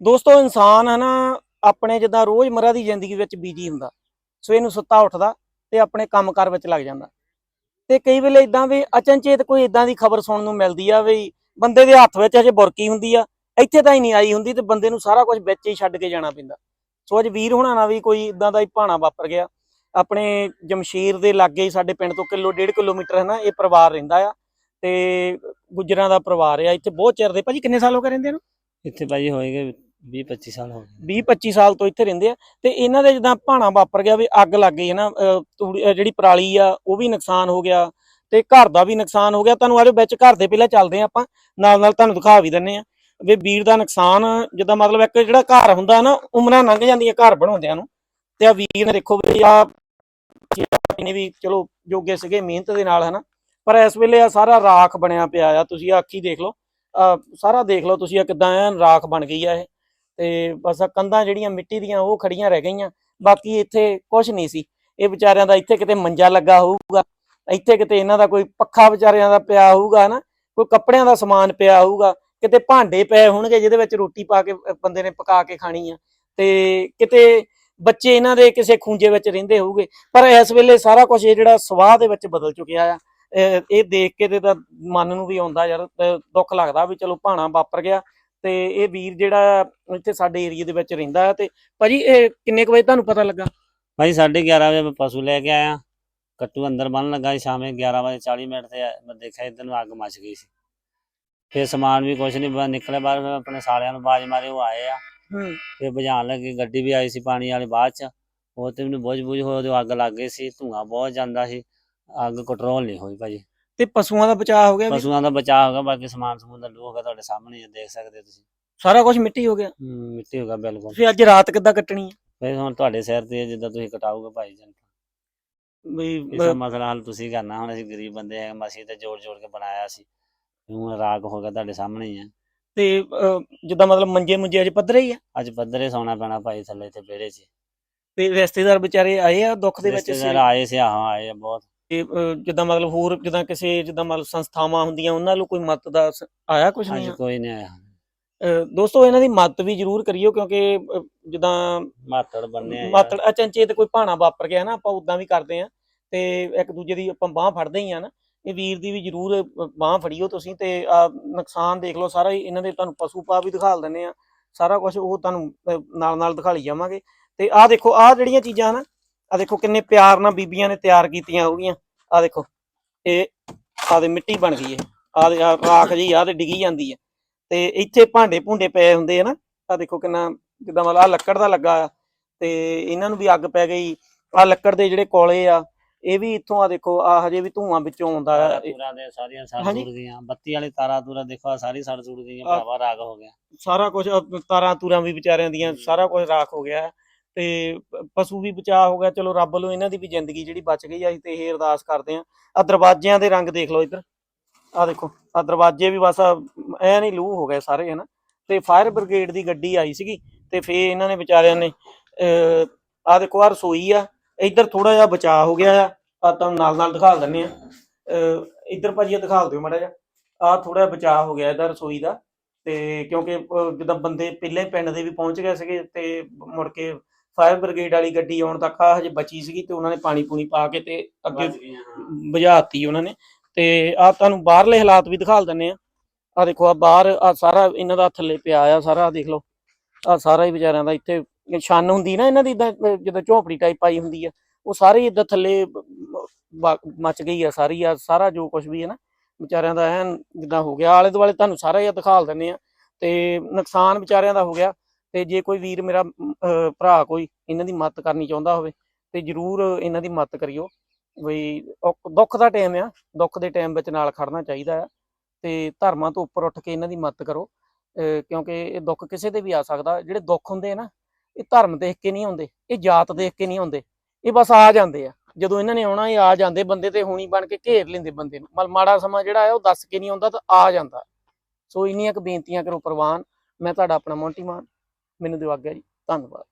ਦੋਸਤੋ, ਇਨਸਾਨ ਹੈ ਨਾ, ਆਪਣੇ ਜਿੱਦਾਂ ਰੋਜ਼ਮਰਾ ਦੀ ਜ਼ਿੰਦਗੀ ਵਿੱਚ ਬੀਜੀ ਹੁੰਦਾ। ਸਵੇਰ ਨੂੰ ਸੁੱਤਾ ਉੱਠਦਾ ਤੇ ਆਪਣੇ ਕੰਮਕਾਰ ਵਿੱਚ ਲੱਗ ਜਾਂਦਾ। ਤੇ ਕਈ ਵੇਲੇ ਇਦਾਂ ਵੀ ਅਚਨਚੇਤ ਕੋਈ ਇਦਾਂ ਦੀ ਖਬਰ ਸੁਣਨ ਨੂੰ ਮਿਲਦੀ ਆ ਵੀ ਬੰਦੇ ਦੇ ਹੱਥ ਵਿੱਚ ਅਜੇ ਬੁਰਕੀ ਹੁੰਦੀ ਆ, ਇੱਥੇ ਤਾਂ ਹੀ ਨਹੀਂ ਆਈ ਹੁੰਦੀ ਤੇ ਬੰਦੇ ਨੂੰ ਸਾਰਾ ਕੁਝ ਵਿੱਚ ਹੀ ਛੱਡ ਕੇ ਜਾਣਾ ਪੈਂਦਾ। ਸੋ ਅੱਜ ਵੀਰ ਹੋਣਾ ਨਾ ਵੀ ਕੋਈ ਇਦਾਂ ਦਾ ਹੀ ਭਾਣਾ ਵਾਪਰ ਗਿਆ। ਆਪਣੇ ਜਮਸ਼ੀਰ ਦੇ ਲਾਗੇ ਸਾਡੇ ਪਿੰਡ ਤੋਂ ਕਿਲੋ, ਡੇਢ ਕਿਲੋਮੀਟਰ ਹੈ ਨਾ, ਇਹ ਪਰਿਵਾਰ ਰਹਿੰਦਾ ਆ ਤੇ ਗੁੱਜਰਾਂ ਦਾ ਪਰਿਵਾਰ ਆ, ਇੱਥੇ ਬਹੁਤ ਚਿਰ ਦੇ। ਭਾਜੀ, ਕਿੰਨੇ ਸਾਲ ਹੋ ਗਏ ਰਹਿੰਦੇ ਨੂੰ? ਇੱਥੇ ਭਾਜੀ ਹੋਏਗੇ 20 25 ਸਾਲ ਹੋ ਗਏ। 20 25 ਸਾਲ ਤੋਂ ਇੱਥੇ ਰਹਿੰਦੇ ਆ ਤੇ ਇਹਨਾਂ ਦੇ ਜਿੱਦਾਂ ਭਾਣਾ ਵਾਪਰ ਗਿਆ ਵੀ ਅੱਗ ਲੱਗ ਗਈ ਹੈ ਨਾ, ਅਹ, ਤੂੜੀ- ਜਿਹੜੀ ਪਰਾਲੀ ਆ, ਉਹ ਵੀ ਨੁਕਸਾਨ ਹੋ ਗਿਆ ਤੇ ਘਰ ਦਾ ਵੀ ਨੁਕਸਾਨ ਹੋ ਗਿਆ। ਤੁਹਾਨੂੰ ਆਜੋ ਵਿੱਚ ਘਰ ਦੇ ਪਹਿਲਾਂ ਚੱਲਦੇ ਆ ਆਪਾਂ, ਨਾਲ ਨਾਲ ਤੁਹਾਨੂੰ ਦਿਖਾ ਵੀ ਦਿੰਨੇ ਆ ਵੀ ਵੀਰ ਦਾ ਨੁਕਸਾਨ ਜਿੱਦਾਂ ਮਤਲਬ ਇੱਕ ਜਿਹੜਾ ਘਰ ਹੁੰਦਾ ਨਾ, ਉਮਰਾਂ ਲੰਘ ਜਾਂਦੀਆਂ ਘਰ ਬਣਾਉਂਦਿਆਂ ਨੂੰ ਤੇ ਆ ਵੀਰ ਨੇ ਦੇਖੋ ਵੀ ਆ ਨੇ ਵੀ ਚਲੋ ਜੋਗੇ ਸੀਗੇ ਮਿਹਨਤ ਦੇ ਨਾਲ, ਹਨਾ। ਪਰ ਇਸ ਵੇਲੇ ਆ ਸਾਰਾ ਰਾਖ ਬਣਿਆ ਪਿਆ ਆ, ਤੁਸੀਂ ਆਖੀ ਅੱਖੀ ਦੇਖ ਲਓ। ਆ ਸਾਰਾ ਦੇਖ ਲਓ ਤੁਸੀਂ ਆ ਕਿਦਾਂ ਐਨ ਰਾਖ ਬਣ ਗਈ ਆ ਇਹ। ਤੇ ਬਸ ਆ ਕੰਧਾਂ ਜਿਹੜੀਆਂ ਮਿੱਟੀ ਦੀਆਂ ਉਹ ਖੜੀਆਂ ਰਹਿ ਗਈਆਂ। ਬਾਕੀ ਇੱਥੇ ਕੁਝ ਨਹੀਂ ਸੀ। ਇਹ ਵਿਚਾਰਿਆਂ ਦਾ ਇੱਥੇ ਕਿਤੇ ਮੰਜਾ ਲੱਗਾ ਹੋਊਗਾ। ਇੱਥੇ ਕਿਤੇ ਇਹਨਾਂ ਦਾ ਕੋਈ ਪੱਖਾ ਵਿਚਾਰਿਆਂ ਦਾ ਪਿਆ ਹੋਊਗਾ ਨਾ। ਕੋਈ ਕੱਪੜਿਆਂ ਦਾ ਸਮਾਨ ਪਿਆ ਹੋਊਗਾ। ਕਿਤੇ ਭਾਂਡੇ ਪਏ ਹੋਣਗੇ ਜਿਹਦੇ ਵਿੱਚ ਰੋਟੀ ਪਾ ਕੇ ਬੰਦੇ ਨੇ ਪਕਾ ਕੇ ਖਾਣੀ ਆ। ਤੇ ਕਿਤੇ ਬੱਚੇ ਇਹਨਾਂ ਦੇ ਕਿਸੇ ਖੂੰਜੇ ਵਿੱਚ ਰਹਿੰਦੇ ਹੋਊਗੇ। ਪਰ ਇਸ ਵੇਲੇ ਸਾਰਾ ਕੁਝ ਇਹ ਜਿਹੜਾ ਸਵਾਹ ਦੇ ਵਿੱਚ ਬਦਲ ਚੁੱਕਿਆ ਆ। ਇਹ ਦੇਖ ਕੇ ਤੇ ਤਾਂ ਮਨ ਨੂੰ ਵੀ ਆਉਂਦਾ ਯਾਰ ਦੁੱਖ ਲੱਗਦਾ ਵੀ ਚਲੋ ਭਾਣਾ ਵਾਪਰ ਗਿਆ। ਤੇ ਇਹ ਵੀਰ ਜਿਹੜਾ ਇੱਥੇ ਸਾਡੇ ਏਰੀਆ ਦੇ ਵਿੱਚ ਰਹਿੰਦਾ ਤੇ ਭਾਜੀ ਇਹ ਕਿੰਨੇ ਕੁ ਵਜੇ ਤੁਹਾਨੂੰ ਪਤਾ ਲੱਗਾ? ਭਾਈ 11:30 ਵਜੇ ਮੈਂ ਪਸ਼ੂ ਲੈ ਕੇ ਆਇਆ। ਕੱਟੂ ਅੰਦਰ ਬੰਨ ਲੱਗਾ ਸੀ ਸ਼ਾਮੇ 11 ਵਜੇ 40 ਮਿੰਟ ਤੇ ਮੈਂ ਦੇਖਿਆ ਇੱਧਰ ਨੂੰ ਅੱਗ ਮੱਚ ਗਈ ਸੀ। ਫਿਰ ਸਮਾਨ ਵੀ ਕੁਝ ਨਹੀਂ ਨਿਕਲੇ ਬਾਹਰ ਫਿਰ ਆਪਣੇ ਸਾਲਿਆਂ ਨੂੰ ਬਾਜ ਮਾਰੇ ਉਹ ਆਏ ਆ। ਹੂੰ। ਫਿਰ ਬੁਝਾਉਣ ਲੱਗੇ ਗੱਡੀ ਵੀ ਆਈ ਸੀ ਪਾਣੀ ਵਾਲੀ ਬਾਅਦ ਚ। ਉਹ ਤੇ ਮੈਨੂੰ ਬੁਝ ਬੁਝ ਹੋਏ ਉਹਦੇ ਅੱਗ ਲੱਗ ਗਈ ਸੀ ਧੂੰਆਂ ਬਹੁਤ ਜਾਂਦਾ ਸੀ। ਅੱਗ ਕੰਟਰੋਲ ਨਹੀਂ ਹੋਈ ਭਾਜੀ। ਤੇ ਪਸ਼ੂਆਂ ਦਾ ਬਚਾਅ ਹੋ ਗਿਆ ਵੀ? ਪਸ਼ੂਆਂ ਦਾ ਬਚਾਅ ਹੋ ਗਿਆ ਬਾਕੀ ਸਮਾਨ ਸਮੂਨ ਦਾ ਲੂ ਹੋ ਗਿਆ ਤੁਹਾਡੇ ਸਾਹਮਣੇ ਆ, ਦੇਖ ਸਕਦੇ ਹੋ ਤੁਸੀਂ। ਸਾਰਾ ਕੁਝ ਮਿੱਟੀ ਹੋ ਗਿਆ? ਹਮ, ਮਿੱਟੀ ਹੋ ਗਿਆ ਬਿਲਕੁਲ। ਫਿਰ ਅੱਜ ਰਾਤ ਕਿੱਦਾਂ ਕੱਟਣੀ ਹੈ ਫਿਰ ਹੁਣ ਤੁਹਾਡੇ ਸਿਰ ਤੇ ਹੈ, ਜਿੱਦਾਂ ਤੁਸੀਂ ਕਟਾਓਗੇ ਭਾਈ ਜਨ ਵੀ ਇਸ ਮਸਲਾ ਹੱਲ ਤੁਸੀਂ ਕਰਨਾ ਹੁਣ ਅਸੀਂ ਗਰੀਬ ਬੰਦੇ ਆ ਮਸੀਂ ਤੇ ਜੋੜ ਜੋੜ ਕੇ ਬਣਾਇਆ ਸੀ। ਹੁਣ ਰਾਗ ਹੋ ਗਿਆ ਤੁਹਾਡੇ ਸਾਹਮਣੇ ਹੀ ਆ। ਤੇ ਅ, ਜਿੱਦਾਂ ਮਤਲਬ ਮੰਜੇ ਮੁੰਜੇ ਅਜੇ ਪੱਧਰੇ ਹੀ ਆ? ਅੱਜ ਪੱਧਰੇ ਸੌਣਾ ਪੈਣਾ ਭਾਈ ਥੱਲੇ ਤੇ ਵਿਹੜੇ 'ਚ। ਤੇ ਰਿਸ਼ਤੇਦਾਰ ਵਿਚਾਰੇ ਆਏ ਆ ਦੁੱਖ ਦੇ ਵਿੱਚ ਰਿਸ਼ਤੇਦਾਰ ਆਏ ਸੀ ਆਹਾਂ ਆਏ ਆ ਬਹੁਤ। ਤੇ, ਜਿੱਦਾਂ ਮਤਲਬ ਹੋਰ ਜਿੱਦਾਂ ਕਿਸੇ ਜਿੱਦਾਂ ਮਤਲਬ ਸੰਸਥਾਵਾਂ ਹੁੰਦੀਆਂ ਉਹਨਾਂ ਨੂੰ ਕੋਈ ਮਦਦ ਦਾ ਸ- ਆਇਆ ਕੁਝ ਨਹੀਂ ਆ? ਕੋਈ ਨਹੀਂ ਆਇਆ ਅ, ਦੋਸਤੋ ਇਹਨਾਂ ਦੀ ਮਦਦ ਵੀ ਜ਼ਰੂਰ ਕਰਿਓ ਕਿਉਂਕਿ ਅ, ਜਿੱਦਾਂ ਮਾਤੜ ਬੰਨੇ ਆ। ਮਾਤੜ ਅਚਨਚੇਤ ਕੋਈ ਭਾਣਾ ਵਾਪਰ ਗਿਆ ਨਾ ਆਪਾਂ ਉਦਾਂ ਵੀ ਕਰਦੇ ਆ ਤੇ ਇੱਕ ਦੂਜੇ ਦੀ ਆਪਾਂ ਬਾਹ ਫੜਦੇ ਹੀ ਆ ਨਾ ਇਹ ਵੀਰ ਦੀ ਵੀ ਜ਼ਰੂਰ ਬਾਹ ਫੜਿਓ ਤੁਸੀਂ ਤੇ ਆਹ ਨੁਕਸਾਨ ਦੇਖ ਲਓ ਸਾਰਾ ਹੀ ਇਹਨਾਂ ਦੇ ਤੁਹਾਨੂੰ ਪਸ਼ੂ ਪਾ ਵੀ ਦਿਖਾਲ ਦਿੰਨੇ ਆ ਸਾਰਾ ਕੁਝ ਉਹ ਤੁਹਾਨੂੰ ਨਾਲ ਨਾਲ ਦਿਖਾਲੀ ਜਾਵਾਂਗੇ ਤੇ ਆਹ ਦੇਖੋ ਆਹ ਜਿਹੜੀਆਂ ਚੀਜ਼ਾਂ ਨਾ ਆਹ ਦੇਖੋ ਕਿੰਨੇ ਪਿਆਰ ਨਾਲ ਬੀਬੀਆਂ ਨੇ ਤਿਆਰ ਕੀਤੀਆਂ ਹੋਗੀਆਂ। ਆਹ ਦੇਖੋ ਇਹ ਆਹ ਦੇ ਮਿੱਟੀ ਬਣ ਗਈ ਇਹ। ਆਹ ਦੇ ਰਾਖ ਜੀ ਆਹ ਤੇ ਡਿੱਗੀ ਜਾਂਦੀ ਹੈ ਤੇ ਇੱਥੇ ਭਾਂਡੇ ਭੁੰਡੇ ਪਏ ਹੁੰਦੇ ਆ ਨਾ ਆਹ ਦੇਖੋ ਕਿੰਨਾ ਜਿੱਦਾਂ ਮਤਲਬ ਲੱਕੜ ਦਾ ਲੱਗਾ ਆ। ਤੇ ਇਹਨਾਂ ਨੂੰ ਵੀ ਅੱਗ ਪੈ ਗਈ। ਆ ਲੱਕੜ ਦੇ ਜਿਹੜੇ ਕੋਲੇ ਆ ਇਹ ਵੀ ਇੱਥੋਂ ਆ ਦੇਖੋ ਆ ਹਜੇ ਵੀ ਧੂਆਂ ਵਿੱਚੋਂ ਆਉਂਦਾ ਆ। ਤੂਰਾਂ ਦੇ ਸਾਰੀਆਂ ਸੜ। ਸੁੜ ਗਈਆਂ। ਬੱਤੀ ਵਾਲੀ ਤਾਰਾਂ ਤੂਰਾਂ ਦੇਖੋ ਆਹ ਸਾਰੀ ਸੜ ਸੁੜ ਗਈਆਂ। ਭਰਾਵਾ ਰਾਗ ਹੋ ਗਿਆ। ਸਾਰਾ ਕੁਝ ਤਾਰਾਂ ਤੂਰਾਂ ਵੀ ਵਿਚਾਰਿਆਂ ਦੀਆਂ। ਸਾਰਾ ਕੁਝ ਰਾਖ ਹੋ ਗਿਆ। ਹੈ ਤੇ ਪਸ਼ੂ ਵੀ ਬਚਾ ਹੋ ਗਿਆ, ਚਲੋ ਰੱਬ ਵੱਲੋਂ ਇਹਨਾਂ ਦੀ ਵੀ ਜ਼ਿੰਦਗੀ ਜਿਹੜੀ ਬਚ ਗਈ ਆ, ਅਸੀਂ ਤੇ ਇਹ ਅਰਦਾਸ ਕਰਦੇ ਆ ਆ ਦਰਵਾਜ਼ਿਆਂ ਦੇ ਰੰਗ ਦੇਖ ਲਓ ਇੱਧਰ। ਆ ਦੇਖੋ ਆ ਦਰਵਾਜ਼ੇ ਵੀ ਬਸ ਐ ਨਹੀਂ ਲੂ ਹੋ ਗਏ ਸਾਰੇ, ਹਨਾ। ਤੇ ਫਾਇਰ ਬ੍ਰਿਗੇਡ ਦੀ ਗੱਡੀ ਆਈ ਸੀਗੀ ਤੇ ਫੇਰ ਇਹਨਾਂ ਨੇ ਵਿਚਾਰਿਆਂ ਨੇ ਆ ਦੇਖੋ ਆ ਰਸੋਈ ਆ, ਇੱਧਰ ਥੋੜਾ ਜਿਹਾ ਬਚਾ ਹੋ ਗਿਆ ਆ। ਆ ਤੁਹਾਨੂੰ ਨਾਲ ਨਾਲ ਦਿਖਾ ਦਿੰਨੇ ਆ ਅਹ, ਇੱਧਰ ਭਾਜੀ ਇਹ ਦਿਖਾ ਦਿਓ ਮਾੜਾ ਜਿਹਾ। ਆ ਥੋੜਾ ਜਿਹਾ ਬਚਾ ਹੋ ਗਿਆ ਇਹਦਾ ਰਸੋਈ ਦਾ। ਤੇ ਕਿਉਂਕਿ, ਅਹ, ਜਿੱਦਾਂ ਬੰਦੇ ਪਹਿਲੇ ਪਿੰਡ ਦੇ ਵੀ ਪਹੁੰਚ ਗਏ ਸੀਗੇ ਤੇ ਮੁੜ ਕੇ ਫਾਇਰ ਬ੍ਰਿਗੇਡ ਵਾਲੀ ਗੱਡੀ ਆਉਣ ਤੱਕ ਆ ਹਜੇ ਬਚੀ ਸੀਗੀ ਤੇ ਉਹਨਾਂ ਨੇ ਪਾਣੀ ਪੂਣੀ ਪਾ ਕੇ ਤੇ ਅੱਗੇ ਹਾਂ। ਬੁਝਾਤੀ ਉਹਨਾਂ ਨੇ। ਤੇ ਆ ਤੁਹਾਨੂੰ ਬਾਹਰਲੇ ਹਾਲਾਤ ਵੀ ਦਿਖਾ ਦਿੰਨੇ ਆ ਆ ਦੇਖੋ ਆ ਬਾਹਰ ਆ ਸਾਰਾ ਇਹਨਾਂ ਦਾ ਥੱਲੇ ਪਿਆ ਆ ਸਾਰਾ ਦੇਖ ਲਓ। ਆ ਸਾਰਾ ਹੀ ਵਿਚਾਰਿਆਂ ਦਾ ਇੱਥੇ ਛੰਨ ਹੁੰਦੀ ਨਾ ਇਹਨਾਂ ਦੀ ਅਹ ਜਿੱਦਾਂ ਝੌਂਪੜੀ ਟਾਈਪ ਪਾਈ ਹੁੰਦੀ ਆ ਉਹ ਸਾਰੇ ਇਦਾਂ ਥੱਲੇ ਮੱਚ ਗਈ ਆ ਸਾਰੀ ਆ ਸਾਰਾ ਜੋ ਕੁਝ ਵੀ ਹੈ ਨਾ ਵਿਚਾਰਿਆਂ ਦਾ ਐਨ ਜਿੱਦਾਂ ਹੋ ਗਿਆ। ਆਲੇ ਦੁਆਲੇ ਤੁਹਾਨੂੰ ਸਾਰਾ ਹੀ ਦਿਖਾਲ ਦਿੰਨੇ ਆ ਤੇ ਨੁਕਸਾਨ ਵਿਚਾਰਿਆਂ ਦਾ ਹੋ ਗਿਆ। ਤੇ ਜੇ ਕੋਈ ਵੀਰ ਮੇਰਾ ਭਰਾ ਕੋਈ, ਇਹਨਾਂ ਦੀ ਮਦਦ ਕਰਨੀ ਚਾਹੁੰਦਾ ਹੋਵੇ, ਤੇ ਜਰੂਰ ਇਹਨਾਂ ਦੀ ਮਦਦ ਕਰਿਓ। ਬਈ ਦੁੱਖ ਦਾ ਟਾਈਮ ਆ, ਦੁੱਖ ਦੇ ਟਾਈਮ ਵਿੱਚ ਨਾਲ ਖੜਨਾ ਚਾਹੀਦਾ ਆ, ਤੇ ਧਰਮਾਂ ਤੋਂ ਉੱਪਰ ਉੱਠ ਕੇ ਇਹਨਾਂ ਦੀ ਮਦਦ ਕਰੋ। ਕਿਉਂਕਿ ਇਹ ਦੁੱਖ ਕਿਸੇ 'ਤੇ ਵੀ ਆ ਸਕਦਾ, ਜਿਹੜੇ ਦੁੱਖ ਹੁੰਦੇ ਆ ਨਾ, ਇਹ ਧਰਮ ਦੇਖ ਕੇ ਨਹੀਂ ਆਉਂਦੇ, ਇਹ ਜਾਤ ਦੇਖ ਕੇ ਨਹੀਂ ਆਉਂਦੇ, ਇਹ ਬਸ ਆ ਜਾਂਦੇ ਆ। ਜਦੋਂ ਇਹਨਾਂ ਨੇ ਆਉਣਾ, ਇਹ ਆ ਜਾਂਦੇ, ਬੰਦੇ ਤੇ ਹੋਣੀ ਬਣ ਕੇ ਘੇਰ ਲੈਂਦੇ ਬੰਦੇ ਨੂੰ। ਮਲ, ਮਾੜਾ ਸਮਾਂ ਜਿਹੜਾ ਹੈ ਉਹ ਦੱਸ ਕੇ ਨਹੀਂ ਆਉਂਦਾ, ਤਾਂ ਆ ਜਾਂਦਾ। ਸੋ ਇੰਨੀਆਂ ਕੁ ਬੇਨਤੀਆਂ ਕਰੋ ਪ੍ਰਵਾਨ, ਮੈਂ ਤੁਹਾਡਾ ਆਪਣਾ ਮੋਂਟੀ ਮਾਨ। ਮੈਨੂੰ ਦਿਓ ਆਗਿਆ ਜੀ ਧੰਨਵਾਦ।